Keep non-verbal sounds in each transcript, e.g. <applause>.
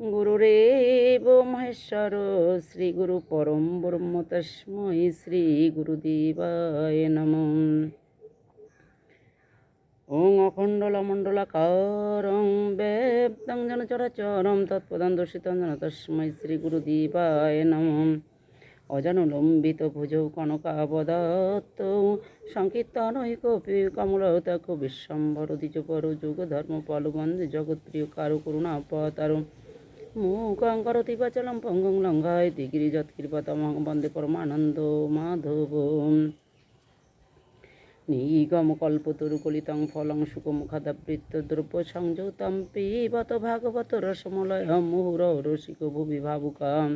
গুরুরেব মহেশ্বর শ্রী গুরু পরম ব্রহ্ম তস্মৈ শ্রী গুরুদেবায় নম ওং অখণ্ডলমণ্ডলাকারং ব্যপ্তং জন চরাচরম তৎপদং দর্শিতং জন তস্মৈ নম অজানুলম্বিত ভুজৌ কনকাবদত্ত সংকীর্তনৈকপি কমলতক বিশ্বম্বর দ্বিজপর যুগ ধর্ম পলবন্দে জগৎপ্রিয় কারু করুণা পতারু মুখং করতি বাচলম পঙ্গং লঙ্ঘায় দিগিরি যৎকৃপতমং বন্দে পরমানন্দ মাধব। নিগম কল্পতরুকলিতং ফলং সুকমুখাদাবৃত্ত দ্রব্য সংযুতম পিবত ভাগবত রসমলয় মুহুর রসিক ভুবি ভাবুকাম।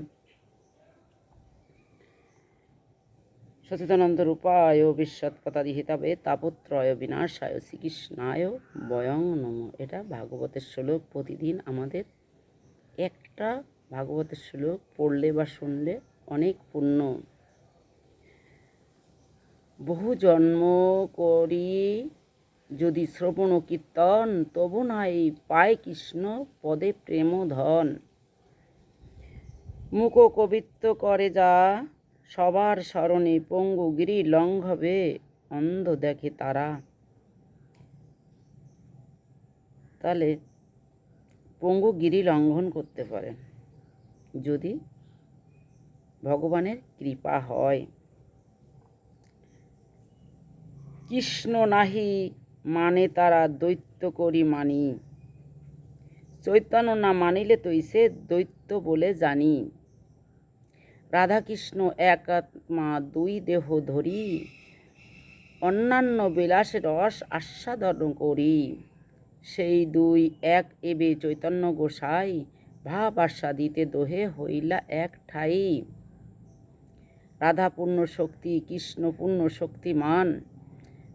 সচিদানন্দ রূপায় বিশ্বৎপতাদিহিতাবে তাপত্রয় বিনাশায় শ্রীকৃষ্ণায় বয়ং নম। এটা ভাগবতের শ্লোক প্রতিদিন আমাদের। একটা ভাগবতের শ্লোক পড়লে বা শুনলে অনেক পুণ্য। বহু জন্ম করি যদি শ্রবণ কীর্তন, তবু নাই পায় কৃষ্ণ পদে প্রেম ধন মুখ কবিত্ব করে যা সবার স্মরণে পঙ্গু গিরি লঙ্ঘবে, অন্ধ দেখে তারা। তাহলে পঙ্গু গিরি লঙ্ঘন করতে পারে, যদি ভগবানের কৃপা হয়। কৃষ্ণ নাহি মানে তারা দৈত্য করি মানি, চৈতন্য না মানিলে তৈ সে দৈত্য বলে জানি। রাধাকৃষ্ণ এক আত্মা দুই দেহ ধরি, অন্যান্য বিলাসে রস আস্বাদন করি। সেই দুই এক এবে চৈতন্য গোসাই, ভাব আস্বাদিতে দোহে হইলা এক ঠাই। রাধা পূর্ণ শক্তি কৃষ্ণ পূর্ণ শক্তিমান,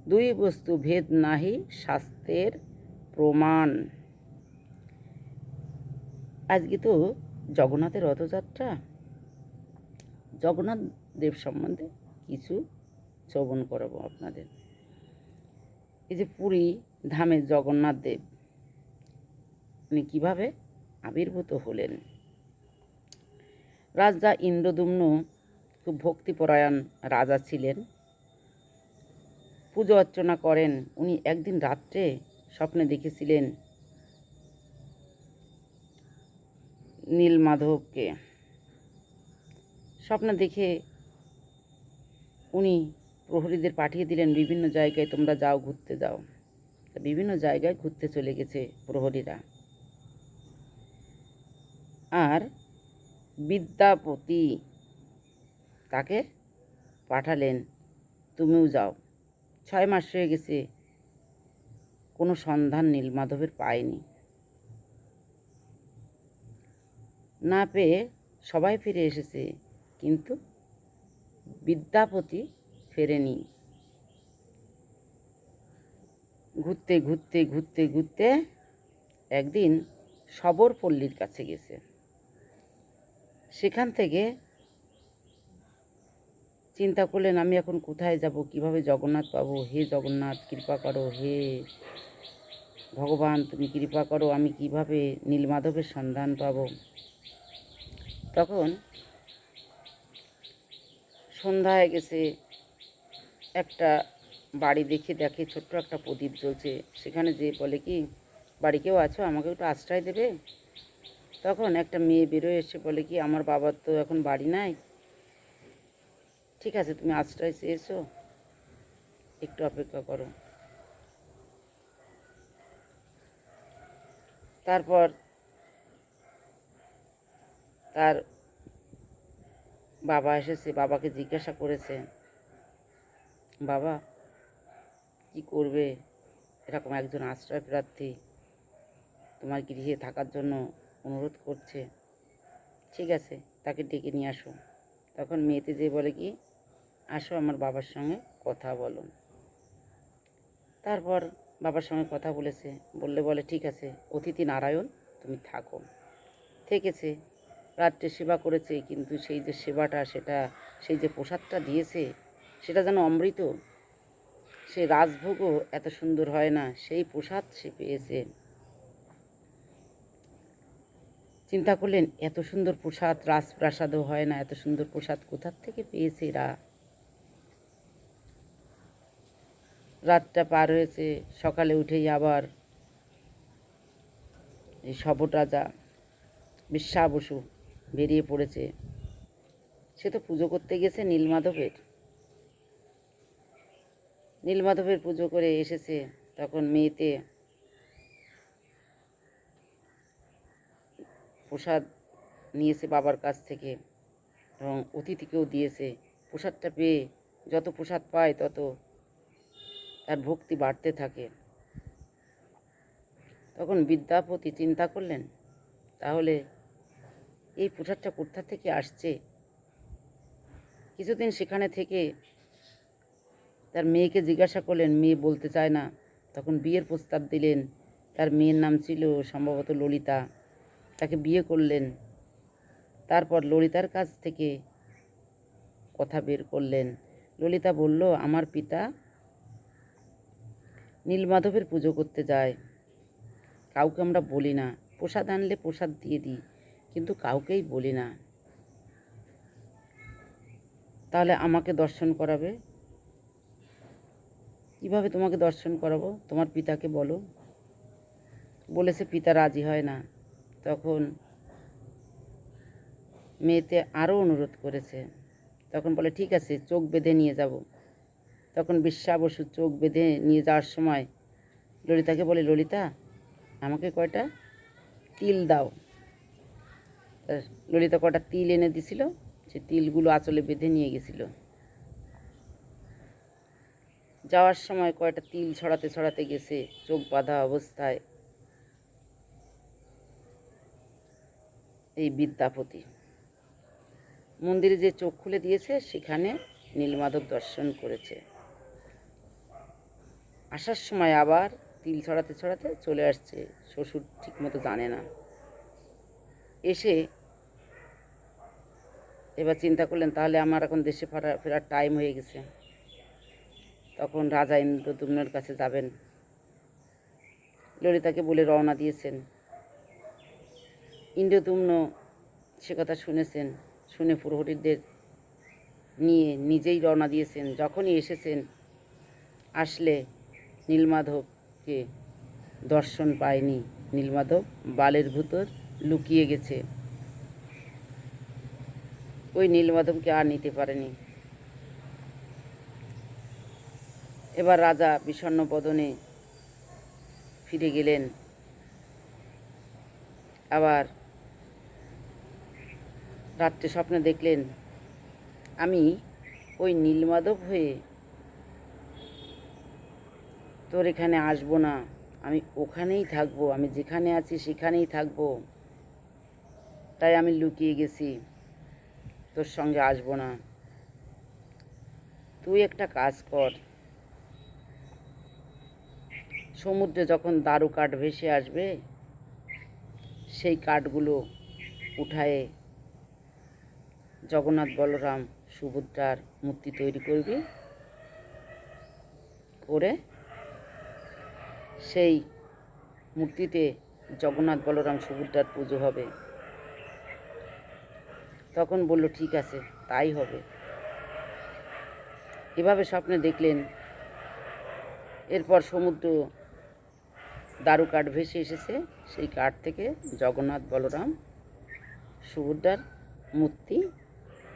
দুই বস্তু ভেদ নাহি শাস্ত্রের প্রমাণ। আজকে তো জগন্নাথের রথযাত্রা। জগন্নাথ দেব সম্বন্ধে কিছু শ্রবণ করাবো আপনাদের। এই যে পুরী ধামের জগন্নাথ দেব, উনি কীভাবে আবির্ভূত হলেন? রাজা ইন্দ্রদুম্ন খুব ভক্তিপরায়ণ রাজা ছিলেন। পুজো অর্চনা করেন, উনি একদিন রাত্রে স্বপ্নে দেখেছিলেন নীলমাধবকে। স্বপ্ন দেখে উনি প্রহরীদের পাঠিয়ে দিলেন, বিভিন্ন জায়গায় তোমরা যাও, ঘুরতে যাও। বিভিন্ন জায়গায় ঘুরতে চলে গেছে প্রহরীরা। আর বিদ্যাপতি তাকে পাঠালেন, তুমিও যাও। ছয় মাস হয়ে গেছে, কোনো সন্ধান নীলমাধবের পায়নি। না পেয়ে সবাই ফিরে এসেছে। কিন্তু বিদ্যাপতি ফেরেনি। ঘুরতে ঘুরতে ঘুরতে ঘুরতে একদিন সবরপল্লীর কাছে গেছে। সেখান থেকে চিন্তা করলেন, আমি এখন কোথায় যাব? কীভাবে জগন্নাথ পাবো? হে জগন্নাথ, কৃপা করো, হে ভগবান, তুমি কৃপা করো, আমি কীভাবে নীলমাধবের সন্ধান পাবো? তখন সন্ধ্যা হয়ে গেছে। একটা বাড়ি দেখে দেখে ছোট্ট একটা প্রদীপ জ্বলছে। সেখানে যে বলে কি, বাড়ি কেউ আছো? আমাকে একটু আশ্রয় দেবে? তখন একটা মেয়ে বেরোয় এসে বলে কি, আমার বাবার তো এখন বাড়ি নাই। ঠিক আছে, তুমি আশ্রয় চেয়েছো একটু অপেক্ষা করো। তারপর তার বাবা এসেছে, বাবাকে জিজ্ঞাসা করেছে, বাবা, কি করবে? এরকম একজন আশ্রয় প্রার্থী তোমার গৃহে থাকার জন্য অনুরোধ করছে। ঠিক আছে, তাকে ডেকে নিয়ে আসো। তখন মেয়েতে যে বলে কি, আসো আমার বাবার সঙ্গে কথা বলো। তারপর বাবার সঙ্গে কথা বলেছে, বললে বলে, ঠিক আছে, অতিথি নারায়ণ, তুমি থাকো। থেকেছে। রাত্রে সেবা করেছে, কিন্তু সেই যে সেবাটা, সেটা, সেই যে প্রসাদটা দিয়েছে, সেটা যেন অমৃত। সে রাজভোগও এত সুন্দর হয় না, সেই প্রসাদ সে পেয়েছে। চিন্তা করলেন, এত সুন্দর প্রসাদ, রাজপ্রাসাদও হয় না, এত সুন্দর প্রসাদ কোথার থেকে পেয়েছে এরা? রাতটা পার হয়েছে, সকালে উঠেই আবার এই শপট রাজা বিশ্বা বসু বেরিয়ে পড়েছে। সে তো পুজো করতে গেছে নীলমাধবের। নীলমাধবের পুজো করে এসেছে তখন মেয়েতে। প্রসাদ নিয়েছে বাবার কাছ থেকে এবং অতিথিকেও দিয়েছে। প্রসাদটা পেয়ে যত প্রসাদ পায় তত তার ভক্তি বাড়তে থাকে। তখন বিদ্যাপতি চিন্তা করলেন, তাহলে এই প্রসাদটা কোথা থেকে আসছে? কিছুদিন সেখানে থেকে তার মেয়েকে জিজ্ঞাসা করলেন, মেয়ে বলতে চায় না। তখন বিয়ের প্রস্তাব দিলেন। তার মেয়ের নাম ছিল সম্ভবত ললিতা। তাকে বিয়ে করলেন। তারপর ললিতার কাছ থেকে কথা বের করলেন। ললিতা বলল, আমার পিতা নীলমাধবের পুজো করতে যায়। কাউকে আমরা বলি না। প্রসাদ আনলে প্রসাদ দিয়ে দিই। কিন্তু কাউকেই বলি না। তাহলে আমাকে দর্শন করাবে? কীভাবে তোমাকে দর্শন করাবো? তোমার পিতাকে বলো। বলেছে পিতা রাজি হয় না। তখন মেয়েতে আরও অনুরোধ করেছে। তখন বলে, ঠিক আছে, চোখ বেঁধে নিয়ে যাব। তখন বিশ্বা বসু চোখ বেঁধে নিয়ে যাওয়ার সময় ললিতাকে বলে, ললিতা, আমাকে কয়টা? তিল দাও। ললিতা কয়টা তিল এনে দিছিল, সে তিলগুলো আঁচলে বেঁধে নিয়ে গেছিল। যাওয়ার সময় কয়টা তিল ছড়াতে ছড়াতে গেছে, চোখ বাঁধা অবস্থায়। এই বিদ্যাপতি। মন্দিরে যে চোখ খুলে দিয়েছে, সেখানে নীলমাধব দর্শন করেছে। আসার সময় আবার তিল ছড়াতে ছড়াতে চলে আসছে, শ্বশুর ঠিকমতো জানে না। এসে এবার চিন্তা করলেন, তাহলে আমার এখন দেশে ফেরা, ফেরার টাইম হয়ে গেছে। তখন রাজা ইন্দ্রদুম্নের কাছে যাবেন। ললিতাকে বলে রওনা দিয়েছেন। ইন্দ্রদুম্ন সে কথা শুনেছেন, শুনে প্রহরীদের নিয়ে নিজেই রওনা দিয়েছেন। যখনই এসেছেন, আসলে নীলমাধবকে দর্শন পায়নি। নীলমাধব বালের ভিতর লুকিয়ে গেছে। ওই নীলমাধবকে আর নিতে পারেনি। এবার রাজা বিষণ্ণ বদনে ফিরে গেলেন। আবার রাত্রে স্বপ্নে দেখলেন, আমি ওই নীলমাধব হয়ে তোর এখানে আসব না। আমি ওখানেই থাকব, আমি যেখানে আছি সেখানেই থাকব। তাই আমি লুকিয়ে গেছি। তোর সঙ্গে আসব না। তুই একটা কাজ কর। সমুদ্রে যখন দারু কাঠ ভেসে আসবে, সেই কাঠগুলো উঠায়ে জগন্নাথ বলরাম সুভদ্রার মূর্তি তৈরি করবি। করে সেই মূর্তিতে জগন্নাথ বলরাম সুভদ্রার পুজো হবে। তখন বলল, ঠিক আছে, তাই হবে। এভাবে স্বপ্নে দেখলেন। এরপর সমুদ্র দারু কাঠ ভেসে এসেছে। সেই কাঠ থেকে জগন্নাথ বলরাম সুভদ্রার মূর্তি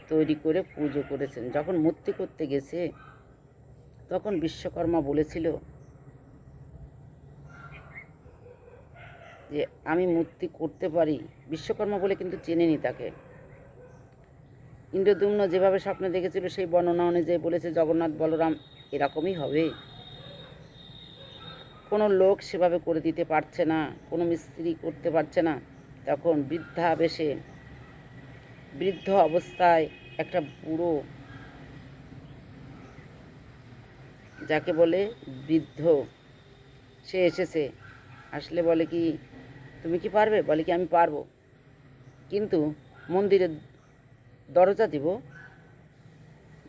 তৈরি করে পুজো করেছেন। যখন মূর্তি করতে গেছে, তখন বিশ্বকর্মা বলেছিল যে, আমি মূর্তি করতে পারি। বিশ্বকর্মা বলে কিন্তু চেনেনি তাকে। ইন্দ্রদুম্ন যেভাবে স্বপ্নে দেখেছিল, সেই বর্ণনা অনুযায়ী বলেছে, জগন্নাথ, বলরাম এরকমই হবে। কোনো লোক সেভাবে করে দিতে পারছে না, কোনো মিস্ত্রি করতে পারছে না। তখন বৃদ্ধা বেশে বৃদ্ধ অবস্থায় একটা বুড়ো যাকে বলে বৃদ্ধ, সে এসেছে। আসলে বলে কি, তুমি কি পারবে? বলে কি, আমি পারব। কিন্তু মন্দিরের দরজা দিব।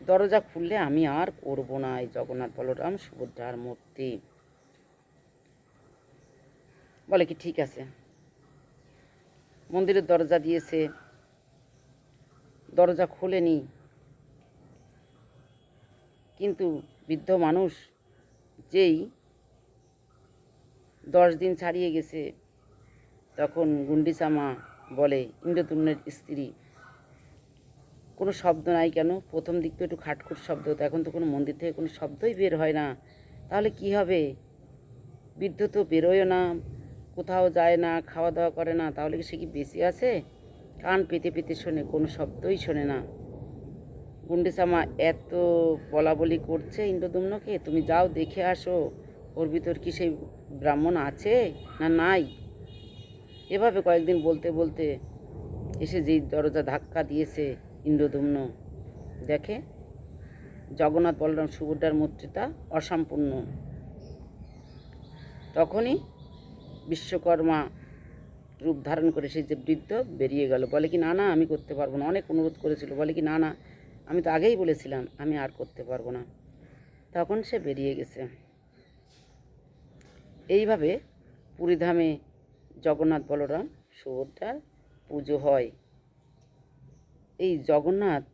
দরজা খুললে আমি আর করব না এই জগন্নাথ বলরাম, সুভদ্রার মূর্তি। বলে কি ঠিক আছে? মন্দিরের দরজা দিয়েছে। দরজা খোলেনি। কিন্তু বৃদ্ধ মানুষ যেই দশ দিন ছাড়িয়ে গেছে, তখন গুন্ডিচা মা বলে ইন্দ্রতুন্নের স্ত্রী কোনো শব্দ নাই কেন? প্রথম দিক তো একটু খাটখুট শব্দ হতো এখন তো কোনো মন্দির থেকে কোনো শব্দই বের হয় না। তাহলে কি হবে? বৃদ্ধ তো বেরোয় না, কোথাও যায় না খাওয়া দাওয়া করে না, তাহলে কি সে কি বেশি আছে? কান পেতে পেতে শোনে, কোনো শব্দই শোনে না। গুন্ডেসামা এত বলা বলি করছে ইন্দ্রদম্নকে, তুমি যাও দেখে আসো, ওর ভিতর কি সেই ব্রাহ্মণ আছে না নাই? এভাবে কয়েকদিন বলতে বলতে এসে যেই দরজা ধাক্কা দিয়েছে ইন্দ্রদম্ন। দেখে? জগন্নাথ বলরাম সুভদ্রার মূর্তিটা অসম্পূর্ণ। তখনই বিশ্বকর্মা রূপ ধারণ করে সেই যে বৃদ্ধ বেরিয়ে গেল। বলে কি, না না, আমি করতে পারব না। অনেক অনুরোধ করেছিল। বলে কি, না না, আমি তো আগেই বলেছিলাম, আমি আর করতে পারব না। তখন সে বেরিয়ে গেছে। এইভাবে পুরীধামে জগন্নাথ বলরাম সুভদ্রার পুজো হয়। এই জগন্নাথ,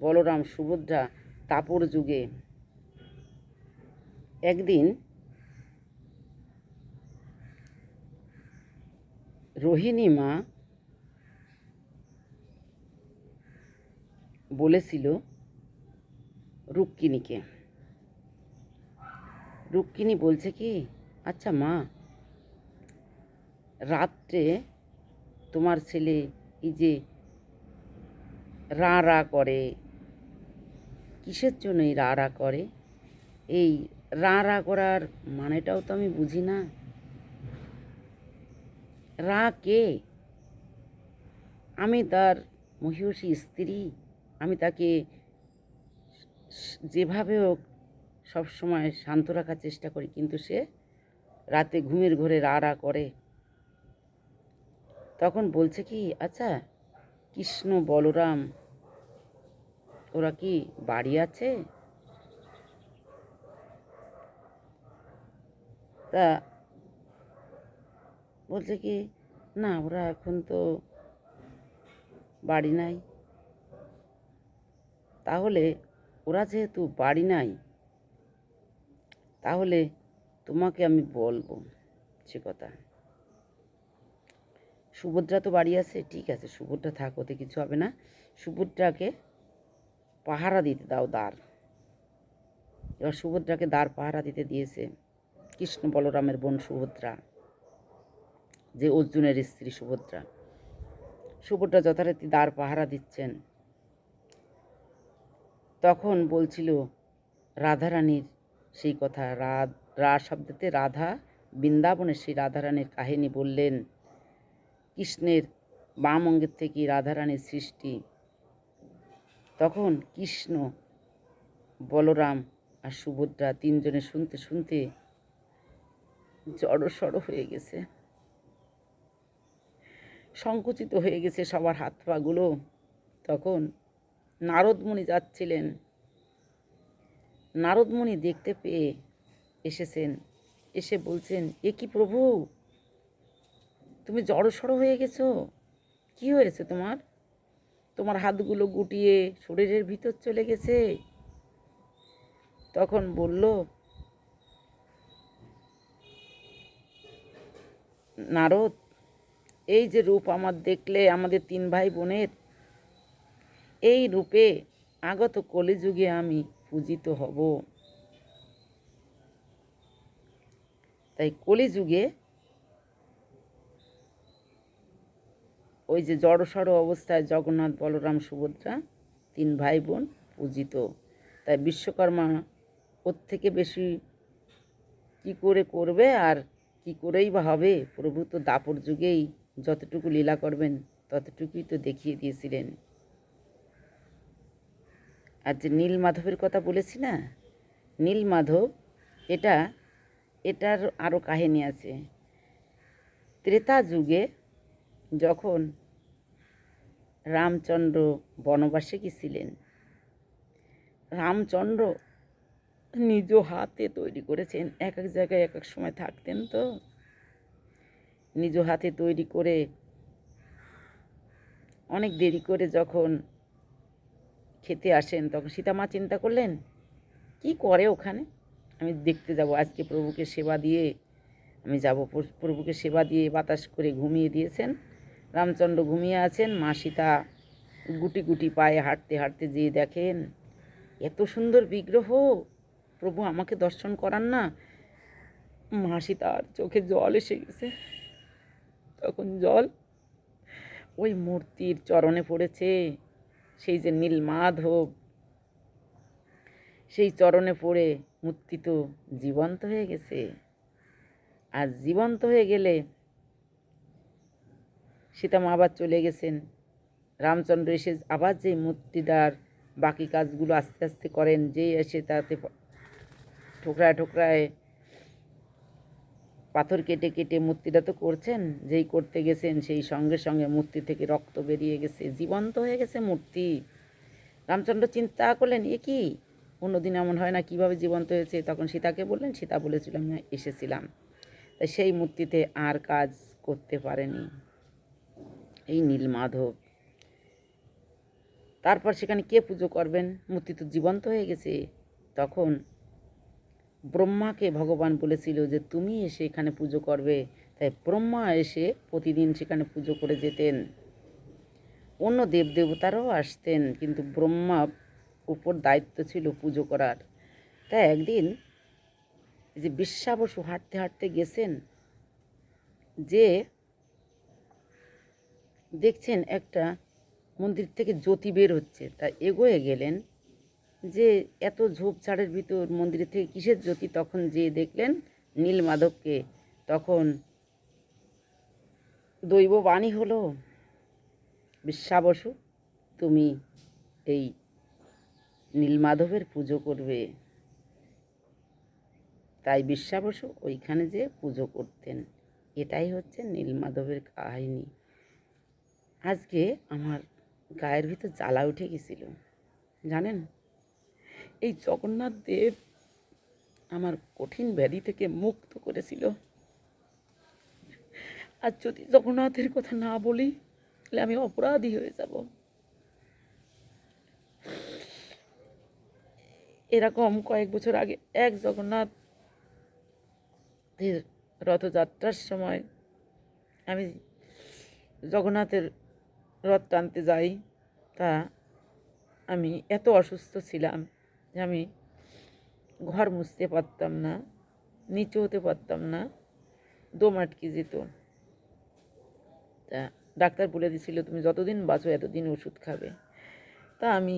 বলরাম, সুভদ্রা তাপর যুগে। একদিন রোহিণী মা বলেছিল রুক্মিণীকে রুক্মিণী বলছে কি আচ্ছা মা, রাত্রে তোমার ছেলে এই যে রা রা করে। কিসের জন্য এই রা রা করে? এই রা রা করার মানেটাও তো আমি বুঝি না। রা কে? আমি তার মহিষী স্ত্রী। আমি তাকে যেভাবে হোক সবসময় শান্ত রাখার চেষ্টা করি, কিন্তু সে রাতে ঘুমের ঘরে রা রা করে। তখন বলছে কি আচ্ছা কৃষ্ণ বলরাম। ওরা কি বাড়ি আছে? তা বলছে কি, না, ওরা এখন তো বাড়ি নাই। তাহলে ওরা যেহেতু বাড়ি নাই, তাহলে তোমাকে আমি বলব সে কথা। সুভদ্রা তো বাড়ি আছে, ঠিক আছে, সুভদ্রা থাক, ওতে কিছু হবে না। সুভদ্রাকে পাহারা দিতে দাও দ্বার। এবার সুভদ্রাকে দ্বার পাহারা দিতে দিয়েছে কৃষ্ণ বলরামের বোন সুভদ্রা, যে অর্জুনের স্ত্রী সুভদ্রা। সুভদ্রা যথারীতি দ্বার পাহারা দিচ্ছেন। তখন বলছিল রাধারানীর সেই কথা, রা রা শব্দতে রাধা বৃন্দাবনের সেই রাধারানীর কাহিনী বললেন কৃষ্ণের বাম অঙ্গের থেকে রাধারানীর সৃষ্টি। তখন কৃষ্ণ, বলরাম আর সুভদ্রা তিনজনে শুনতে শুনতে জড়সড় হয়ে গেছে। সংকুচিত হয়ে গেছে সবার হাত পাগুলো তখন নারদমণি যাচ্ছিলেন। নারদমণি দেখতে পেয়ে এসেছেন। এসে বলছেন, এ কি প্রভু? তুমি জড়সড় হয়ে গেছো? কি হয়েছে তোমার? তোমার হাতগুলো গুটিয়ে শরীরের ভিতর চলে গেছে? তখন বলল, নারদ, এই যে রূপ আমার দেখলে আমাদের তিন ভাই বোনের, এই রূপে আগত কলিযুগে আমি পূজিত হব। তাই কলিযুগে ওই যে জড়সড় অবস্থায় জগন্নাথ বলরাম সুভদ্রা, তিন ভাই বোন পূজিত। তাই বিশ্বকর্মা ওর থেকে বেশি কি করে করবে আর কি করেই বা হবে? প্রভু তো দাপর যুগেই যতটুকু লীলা করবেন ততটুকুই তো দেখিয়ে দিয়েছিলেন। আর যে নীল মাধবের কথা বলেছি না? নীল মাধব, এটা, এটার আরও কাহিনী আছে। ত্রেতা যুগে যখন রামচন্দ্র বনবাসে গেছিলেন। রামচন্দ্র নিজ হাতে তৈরি করেছেন। এক এক জায়গায় এক এক সময় থাকতেন তো। নিজ হাতে তৈরি করে অনেক দেরি করে যখন খেতে আসেন তখন সীতামা চিন্তা করলেন, কি করে ওখানে? আমি দেখতে যাব। আজকে প্রভুকে সেবা দিয়ে আমি যাব। প্রভুকে সেবা দিয়ে বাতাস করে ঘুমিয়ে দিয়েছেন। রামচন্দ্র ঘুমিয়ে আছেন, মা সীতা গুটি গুটি পায়ে হাঁটতে হাঁটতে যেয়ে দেখেন, এত সুন্দর বিগ্রহ। প্রভু আমাকে দর্শন করান না। মা সীতার চোখে জল এসে গেছে। তখন জল ওই মূর্তির চরণে পড়েছে। সেই যে নীল মাধব, সেই চরণে পড়ে মূর্তি তো জীবন্ত হয়ে গেছে। আর জীবন্ত হয়ে গেলে সীতামা আবার চলে গেছেন। রামচন্দ্র এসে আবার যে মূর্তিটার বাকি কাজগুলো আস্তে আস্তে করেন, যেই এসে তাতে ঠোকরায় ঠোকরায় পাথর কেটে কেটে মূর্তিটা তো করছেন, যেই করতে গেছেন সেই সঙ্গে সঙ্গে মূর্তি থেকে রক্ত বেরিয়ে গেছে, জীবন্ত হয়ে গেছে মূর্তি। রামচন্দ্র চিন্তা করলেন, এ কি? অন্যদিন এমন হয় না কীভাবে জীবন্ত হয়েছে? তখন সীতাকে বললেন, সীতা বলেছিল, আমি এসেছিলাম। তাই সেই মূর্তিতে আর কাজ করতে পারেনি। এই নীলমাধব তারপর সেখানে কে পুজো করবেন? মূর্তি তো জীবন্ত হয়ে গেছে। তখন ব্রহ্মাকে ভগবান বলেছিল যে, তুমি এসে এখানে পুজো করবে। তাই ব্রহ্মা এসে প্রতিদিন সেখানে পুজো করে যেতেন। অন্য দেবদেবতারাও আসতেন, কিন্তু ব্রহ্মা উপর দায়িত্ব ছিল পুজো করার। তাই একদিন যে বিশ্বাবসু হাঁটতে হাঁটতে গেছেন, যে দেখছেন একটা মন্দির থেকে জ্যোতি বের হচ্ছে। তা এগোয়ে গেলেন যে এত ঝোপঝাড়ের ভিতর মন্দিরের থেকে কিসের জ্যোতি? তখন যে দেখলেন নীল মাধবকে, তখন দৈব বাণী হলো, বিশ্বাবসু, তুমি এই নীলমাধবের পুজো করবে। তাই বিশ্বাবসু ওইখানে যে পুজো করতেন। এটাই হচ্ছে নীলমাধবের কাহিনী। আজকে আমার গায়ের ভিতর জ্বালা উঠে গেছিল, জানেন? এই জগন্নাথ দেব আমার কঠিন ব্যাধি থেকে মুক্ত করেছিল। আর যদি জগন্নাথের কথা না বলি, তাহলে আমি অপরাধী হয়ে যাব। এরকম কয়েক বছর আগে এক জগন্নাথের রথযাত্রার সময় আমি জগন্নাথের রথ টানতে যাই, তা আমি এত অসুস্থ ছিলাম যে আমি ঘর মুছতে পারতাম না, নিচু হতে পারতাম না, দম আটকে যেত। তা ডাক্তার বলে দিছিল, তুমি যতদিন বাঁচো এতদিন ওষুধ খাবে। তা আমি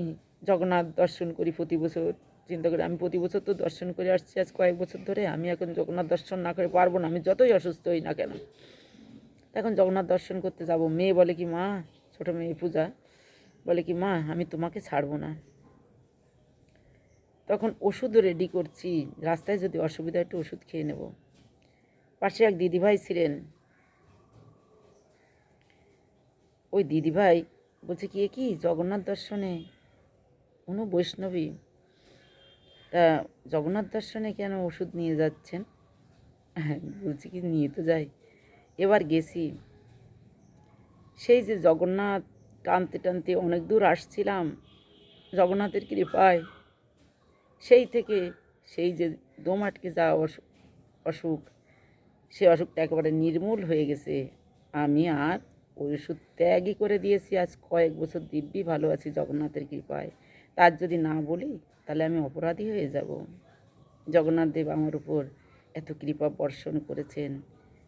জগন্নাথ দর্শন করি প্রতি বছর, চিন্তা করি আমি প্রতি বছর তো দর্শন করে আসছি আজ কয়েক বছর ধরে, আমি এখন জগন্নাথ দর্শন না করে পারব না, আমি যতই অসুস্থ হই না কেন। এখন জগন্নাথ দর্শন করতে যাব, মেয়ে বলে কি, মা ছোটো মেয়ে পূজা। বলে কি, মা, আমি তোমাকে ছাড়বো না। তখন ওষুধ রেডি করছি। রাস্তায় যদি অসুবিধা একটু ওষুধ খেয়ে নেব। পাশে এক দিদিভাই ছিলেন। ওই দিদিভাই বলছে কি কি, জগন্নাথ দর্শনে? কোনো বৈষ্ণবী। তা জগন্নাথ দর্শনে কেন ওষুধ নিয়ে যাচ্ছেন? <laughs> বলছি কি, নিয়ে তো যাই। এবার গেছি। সেই যে জগন্নাথ টানতে টানতে অনেক দূর আসছিলাম, জগন্নাথের কৃপায়, সেই থেকে সেই যে দম আটকে যাওয়া অসুখ অসুখ, সে অসুখটা একেবারে নির্মূল হয়ে গেছে। আমি আর ওই ওষুধ ত্যাগই করে দিয়েছি, আজ কয়েক বছর দিব্যি ভালো আছি জগন্নাথের কৃপায়। তার যদি না বলি, তাহলে আমি অপরাধী হয়ে যাব। জগন্নাথ দেব আমার উপর এত কৃপা বর্ষণ করেছেন।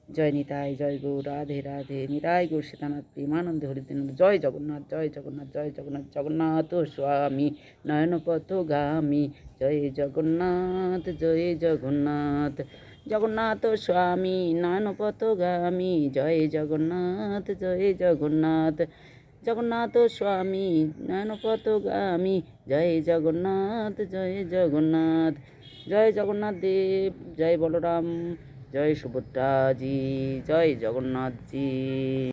জয় নিতাই, জয় গৌ রাধে রাধে। নিতাই গৌর সীতানাথ প্রেমানন্দ হরিদিন জয় জগন্নাথ জয় জগন্নাথ জয় জগন্নাথ জগন্নাথ স্বামী নয়নপথ গামী। জয় জগন্নাথ জয় জগন্নাথ জগন্নাথ স্বামী নয়নপথ গামী। জয় জগন্নাথ জয় জগন্নাথ জগন্নাথ স্বামী নয়নপথ গামী। জয় জগন্নাথ জয় জগন্নাথ জয় জগন্নাথ দেব, জয় বলরাম জয় সুভদ্রাজি জয় জগন্নাথজি।